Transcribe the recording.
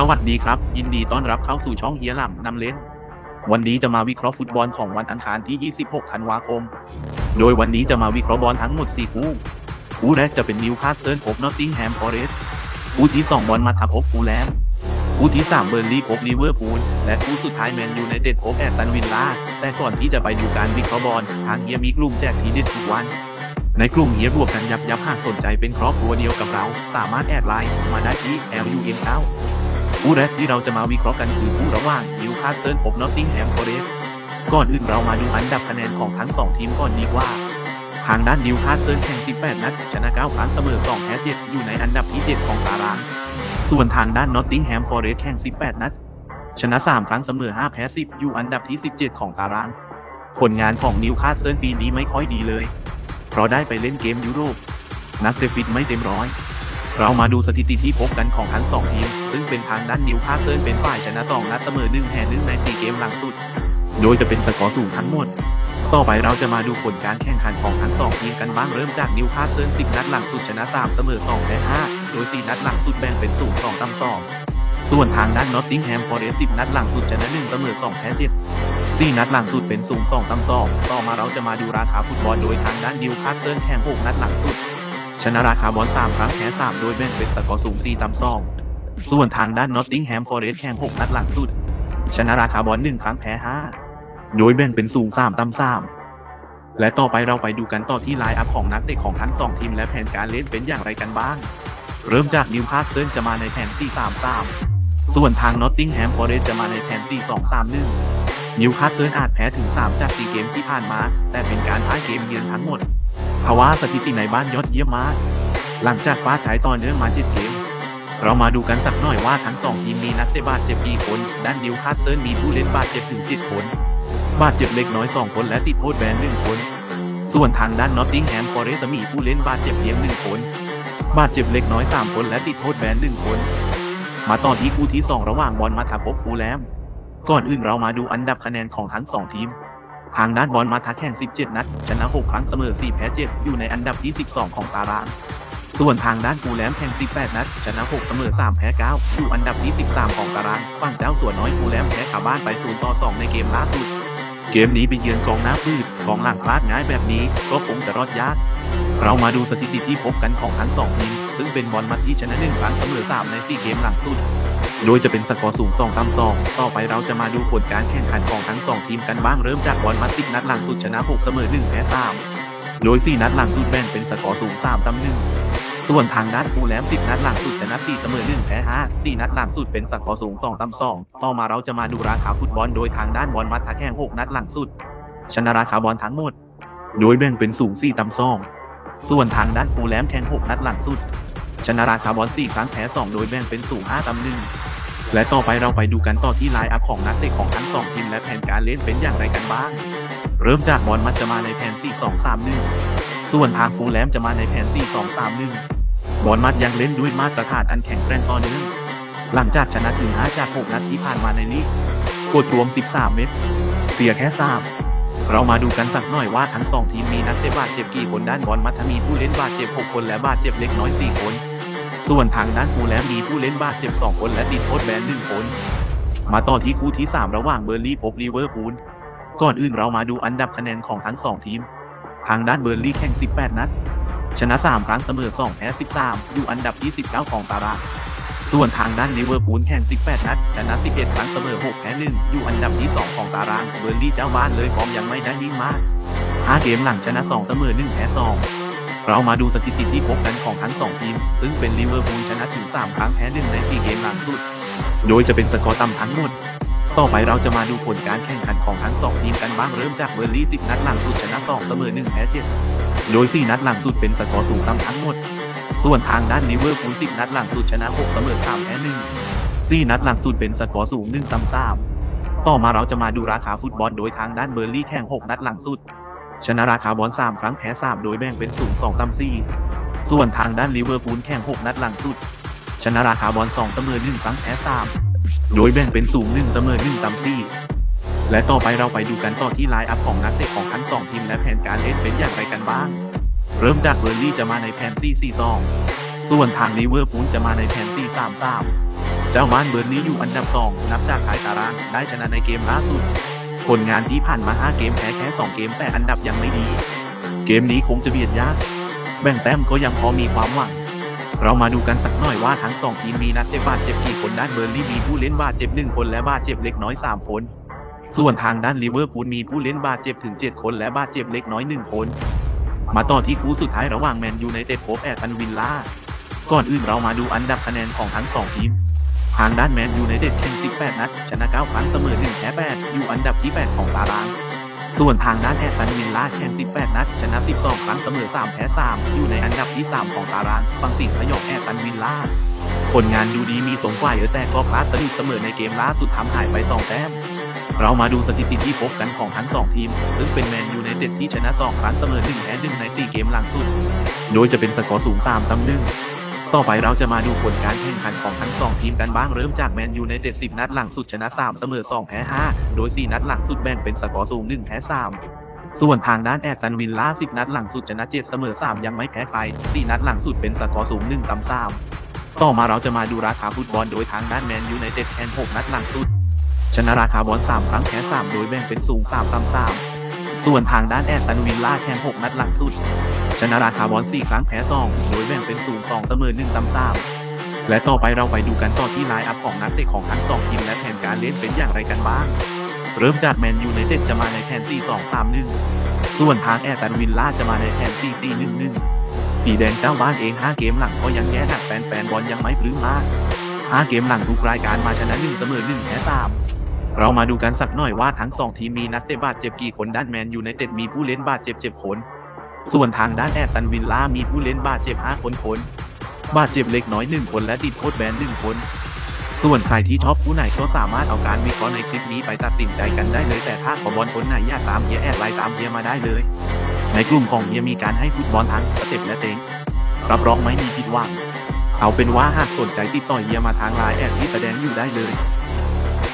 สวัสดีครับ ยินดีต้อนรับเข้าสู่ช่องเฮียหล่ำนำเล่น วันนี้จะมาวิเคราะห์ฟุตบอลของวันอังคารที่ 26 ธันวาคม โดยวันนี้จะมาวิเคราะห์บอลทั้งหมด 4 คู่ คู่แรกจะเป็นนิวคาสเซิลพบนอตติงแฮมฟอเรสต์คู่ที่ 2 บอลมาทับพบฟูลแลมคู่ที่ 3 เบอร์ลีพบลิเวอร์พูลและคู่สุดท้ายแมนยูไนเต็ดพบแอตตันวิลล่าแต่ก่อนที่จะไปดูการวิเคราะห์บอลทางเฮียมีกลุ่มแจกทีเด็ดทุกวันในกลุ่มเฮียบวกกันยับยับหากสนใจเป็นครอบครัวเดียวกับเรา สามารถแอดไลน์มาได้ที่ LUN9 คู่แรกที่เราจะมาวิเคราะห์กันคือคู่ระหว่างนิวคาสเซิลพบนอตติงแฮมฟอเรสต์ก่อนอื่นเรามาดูอันดับคะแนนของทั้ง 2 ทีมก่อนดีกว่า ทางด้านนิวคาสเซิลแข่ง 18 นัด ชนะ 9 ครั้งเสมอ 2 แพ้ 7 อยู่ในอันดับที่ 7 ของตาราง ส่วนทางด้านนอตติงแฮมฟอเรสต์แข่ง 18 นัด ชนะ 3 ครั้งเสมอ 5 แพ้ 10 อยู่อันดับที่ 17 ของตาราง ผลงานของนิวคาสเซิลปีนี้ไม่ค่อยดีเลย เพราะได้ไปเล่นเกมยุโรป นักเตะฟิตไม่เต็มร้อย เรามาดูสถิติที่พบกันของทั้งสองทีม ซึ่งเป็นทางด้านนิวคาสเซิลเป็นฝ่ายชนะ 2 นัดเสมอ1แพ้1ใน 4 เกมหลังสุด โดยจะเป็นสกอร์สูงทั้งหมด ต่อไปเราจะมาดูผลการแข่งขันของทั้งสองทีมกันบ้างเริ่มจากนิวคาสเซิล10 นัดหลังสุดชนะ 3 เสมอ 2 แพ้ 5 โดย 4 นัดหลังสุดแบ่งเป็นสูง2ต่ำ2ส่วนทางด้านนอตติงแฮมฟอเรสต์10 นัดหลังสุดชนะ 1 เสมอ 2 แพ้7 4 นัดหลังสุดเป็นสูง2ต่ำ2ต่อมาเราจะมาดูราคาฟุตบอลโดยทางด้านนิวคาสเซิลแข่ง 6 นัดหลังสุด ชนะราคาบอล3ครั้งแพ้3โดยแบ่งเป็นสกอร์สูง4ต่ำ2ส่วนทางด้านนอตติงแฮมฟอร์เรสต์แข่ง6นัดหลังสุด ชนะราคาบอล1ครั้งแพ้5โดยแบ่งเป็นสูง3ต่ำ3และต่อไปเราไปดูกันต่อที่ไลน์อัพของนักเตะของทั้ง2ทีมและแผนการเล่นเป็นอย่างไรกันบ้าง เริ่มจากนิวคาสเซิลจะมาในแผน 4-3-3 ส่วนทางนอตติงแฮมฟอร์เรสต์จะมาในแผน 4-2-3-1 นิวคาสเซิลอาจแพ้ถึง 3 จาก 4 เกมที่ผ่านมา แต่เป็นการท้ายเกมเยือนทั้งหมด ทว่าสถิติในบ้านยอดเยี่ยมมาก หลังจากฟ้าฉายต่อเนื่องมา7เกม เรามาดูกันสักหน่อยว่าทั้ง2ทีมมีนักเตะบาดเจ็บกี่คน ด้านนิวคาสเซิลมีผู้เล่นบาดเจ็บถึง7คน บาดเจ็บเล็กน้อย2คนและติดโทษแบน1คน ส่วนทางด้านนอตติงแฮมฟอร์เรสต์มีผู้เล่นบาดเจ็บเพียง1คน บาดเจ็บเล็กน้อย3คนและติดโทษแบน1คน มาต่อที่คู่ที่2ระหว่างบอลมาทาพบฟูลแลม ก่อนอื่นเรามาดูอันดับคะแนนของทั้ง2ทีม ทางด้านบอลมาทักแข่ง 17 นัด ชนะ 6 ครั้งเสมอ 4 แพ้ 7 อยู่ในอันดับที่ 12 ของตาราง ส่วนทางด้านฟูลแลมแข่ง 18 นัด ชนะ 6 เสมอ 3 แพ้ 9 อยู่อันดับที่ 13 ของตาราง ฝั่งเจ้าสัวนน้อยฟูลแลมแพ้ขาบ้านไป0ต่อ 2 ในเกมล่าสุด เกมนี้ไปเยือนกองหน้าฟืดกองหลังพลาดง่ายแบบนี้ก็คงจะรอดยาก เรามาดูสถิติที่พบกันของทั้งสองทีม ซึ่งเป็นบอลมัดที่ชนะ1ครั้งเสมอ3ใน4เกมหลังสุด โดยจะเป็นสกอร์สูง2ต่ำ2ต่อไปเราจะมาดูผลการแข่งขันของทั้ง2ทีมกันบ้างเริ่มจากบอลมัด10นัดหลังสุดชนะ6เสมอ1แพ้3โดย4นัดหลังสุดแบ่งเป็นสกอร์สูง3ต่ำ1ส่วนทางด้านฟูลแลม10นัดหลังสุดชนะ4เสมอ1แพ้5 4นัดหลังสุดเป็นสกอร์สูง2ต่ำ2ต่อมาเราจะมาดูราคาฟุตบอลโดยทางด้านบอลมัดทักแข่ง6นัดหลังสุด ชนะราคาบอลทั้งหมด โดยแบ่งเป็นสูง4ต่ำ2ส่วนทางด้านฟูลแลมแข่ง6นัดหลังสุด ชนะราคาบอล4ครั้งแพ้2โดยแบ่งเป็นสูง5ต่ำ1 และต่อไปเราไปดูกันต่อที่ไลน์อัพของนักเตะของทั้ง2ทีมและแผนการเล่นเป็นอย่างไรกันบ้าง เริ่มจากบอลมัดจะมาในแผน 4-2-3-1 ส่วนทางฟูลแลมจะมาในแผน 4-2-3-1 บอลมัดยังเล่นด้วยมาตรฐานอันแข็งแกร่งต่อเนื่อง หลังจากชนะถึง5จาก 6 นัดที่ผ่านมาในลีก กดรวม 13 เม็ด เสียแค่ 3 เรามาดูกันสักหน่อยว่าทั้ง2ทีมมีนักเตะบาดเจ็บกี่คนด้านบอลมัทมีผู้เล่นบาดเจ็บ 6 คนและบาดเจ็บเล็กน้อย 4 คน ส่วนทางด้านฟูลแลมมีผู้เล่นบาดเจ็บ 2 คนและติดโทษแบน1คน มาต่อที่คู่ที่ 3 ระหว่างเบอร์ลี่พบลิเวอร์พูล ก่อนอื่นเรามาดูอันดับคะแนนของทั้ง 2 ทีม ทางด้านเบอร์ลี่แข่ง 18 นัด ชนะ 3 ครั้งเสมอ 2 แพ้ 13 อยู่อันดับที่ 19 ของตาราง ส่วนทางด้านลิเวอร์พูลแข่ง 18 นัด ชนะ 11 ครั้งเสมอ 6 แพ้ 1 อยู่อันดับที่ 2 ของตาราง เบอร์ลี่เจ้าบ้านเลยฟอร์มยังไม่ได้ยิ่งมาก5เกมหลังชนะ 2 เสมอ 1 แพ้ 2 เรามาดูสถิติที่พบกันของทั้ง 2 ทีม ซึ่งเป็นลิเวอร์พูลชนะถึง 3 ครั้งแพ้1ใน 4 เกมหลังสุด โดยจะเป็นสกอร์ต่ำทั้งหมด ต่อไปเราจะมาดูผลการแข่งขันของทั้ง 2 ทีมกันบ้างเริ่มจากเบอร์ลี่10นัดหลังสุดชนะ 2 เสมอ 1 แพ้ 7 โดย 4 นัดหลังสุดเป็นสกอร์สูงต่ำทั้งหมด ส่วนทางด้านลิเวอร์พูล10 นัดหลังสุดชนะ 6 เสมอ 3 แพ้ 1 4 นัดหลังสุดเป็นสกอร์สูง1ต่ำ3ต่อมาเราจะมาดูราคาฟุตบอลโดยทางด้านเบอร์ลี่แข่ง 6 นัดหลังสุด ชนะราคาบอล3ครั้งแพ้3โดยแบ่งเป็นสูง2ต่ำ4ส่วนทางด้านลิเวอร์พูลแข่ง6นัดหลังสุด ชนะราคาบอล2เสมอ1ครั้งแพ้3โดยแบ่งเป็นสูง1เสมอ1ต่ำ4และต่อไปเราไปดูกันต่อที่ไลน์อัพของนักเตะของทั้ง2ทีมและแผนการเล่นเป็นอย่างไรกันบ้าง เริ่มจากเบอร์ลี่จะมาในแผน 4-4-2 ส่วนทางลิเวอร์พูลจะมาในแผน 4-3-3 เจ้าบ้านเบอร์ลี่อยู่อันดับ 2 นับจากท้ายตารางได้ชนะในเกมล่าสุด ผลงานที่ผ่านมา 5 เกมแพ้แค่ 2 เกมแต่อันดับยังไม่ดี เกมนี้คงจะเบียดยาก แบ่งแต้มก็ยังพอมีความหวัง เรามาดูกันสักหน่อยว่าทั้งสองทีมมีนักเตะบาดเจ็บกี่คนด้านเบอร์ลี่มีผู้เล่นบาดเจ็บหนึ่งคนและบาดเจ็บเล็กน้อย 3 คน ส่วนทางด้านลิเวอร์พูลมีผู้เล่นบาดเจ็บถึง 7 คนและบาดเจ็บเล็กน้อย 1 คน มาต่อที่คู่สุดท้ายระหว่างแมนยูไนเต็ดพบแอตันวิลล่าก่อนอื่นเรามาดูอันดับคะแนนของทั้งสองทีม ทางด้านแมนยูไนเต็ดแข่ง18 นัด ชนะ 9 ครั้งเสมอ 1 แพ้ 8 อยู่อันดับที่ 8 ของตาราง ส่วนทางด้านแอตันวิลล่าแข่ง18 นัด ชนะ 12 ครั้งเสมอ 3 แพ้ 3 อยู่ในอันดับที่ 3 ของตารางฟังสิ่งพยองแอตันวิลล่าผลงานดูดีมีสงกว่าเยอะแต่ก็พลาดสนิทเสมอในเกมล่าสุดทำหายไป 2 แต้มเรามาดูสถิติที่พบกันของทั้ง 2 ทีม ซึ่งเป็นแมนยูไนเต็ดที่ชนะ 2 ครั้งเสมอ 1 แพ้ 1 ใน 4 เกมหลังสุด โดยจะเป็นสกอร์สูง 3ตำหนึ่ง ต่อไปเราจะมาดูผลการแข่งขันของทั้ง 2 ทีมกันบ้างเริ่มจากแมนยูไนเต็ด10 นัดหลังสุดชนะ 3 เสมอ 2 แพ้ 5 โดย 4 นัดหลังสุดแบ่งเป็นสกอร์สูง1แพ้ 3 ส่วนทางด้านแอตตันวิลล่า 10 นัดหลังสุดชนะ 7 เสมอ 3 ยังไม่แพ้ใคร 4 นัดหลังสุดเป็นสกอร์สูง1ต่ำ3ต่อมาเราจะมาดูราคาฟุตบอลโดยทางด้านแมนยูไนเต็ดแข่ง6นัดหลังสุด ชนะราคาบอล3ครั้งแพ้3โดยแบ่งเป็นสูง3ต่ำ3ส่วนทางด้านแอตตันวิลล่าแข่ง6นัดหลังสุด ชนะราคาบอล4ครั้งแพ้2โดยแบ่งเป็นสูง2เสมอ1ต่ำ3และต่อไปเราไปดูกันต่อที่ไลน์อัพของนักเตะของทั้ง2ทีมและแผนการเล่นเป็นอย่างไรกันบ้าง เริ่มจากแมนยูไนเต็ดจะมาในแผน 4-2-3-1 ส่วนทางแอตตันวิลล่าจะมาในแผน 4-4-1-1 สีแดงเจ้าบ้านเอง 5 เกมหลังก็ยังแย่หนักแฟนๆบอลยังไม่ปลื้มมาก 5 เกมหลังทุกรายการมาชนะ 1 เสมอ 1 แพ้ 3 เรามาดูกันสักหน่อยว่าทั้ง 2 ทีมมีนักเตะบาดเจ็บกี่คนด้านแมนยูไนเต็ดมีผู้เล่นบาดเจ็บ7คน ส่วนทางด้านแอตตันวิลล่ามีผู้เล่นบาดเจ็บ 5 คนคน บาดเจ็บเล็กน้อย 1 คนและติดโทษแบน 1 คน ส่วนใครที่ชอบผู้ไหนก็สามารถเอาการวิเคราะห์ในคลิปนี้ไปตัดสินใจกันได้เลยแต่ถ้าขอบอลคนไหนอยากตามเฮียแอดไลน์ตามเฮียมาได้เลย ในกลุ่มของเฮียมีการให้ฟุตบอลทั้งสเต็ปและเต็งรับรองไม่มีผิดหวังเอาเป็นว่าหากสนใจติดต่อเฮียมาทางไลน์แอดที่แสดงอยู่ได้เลย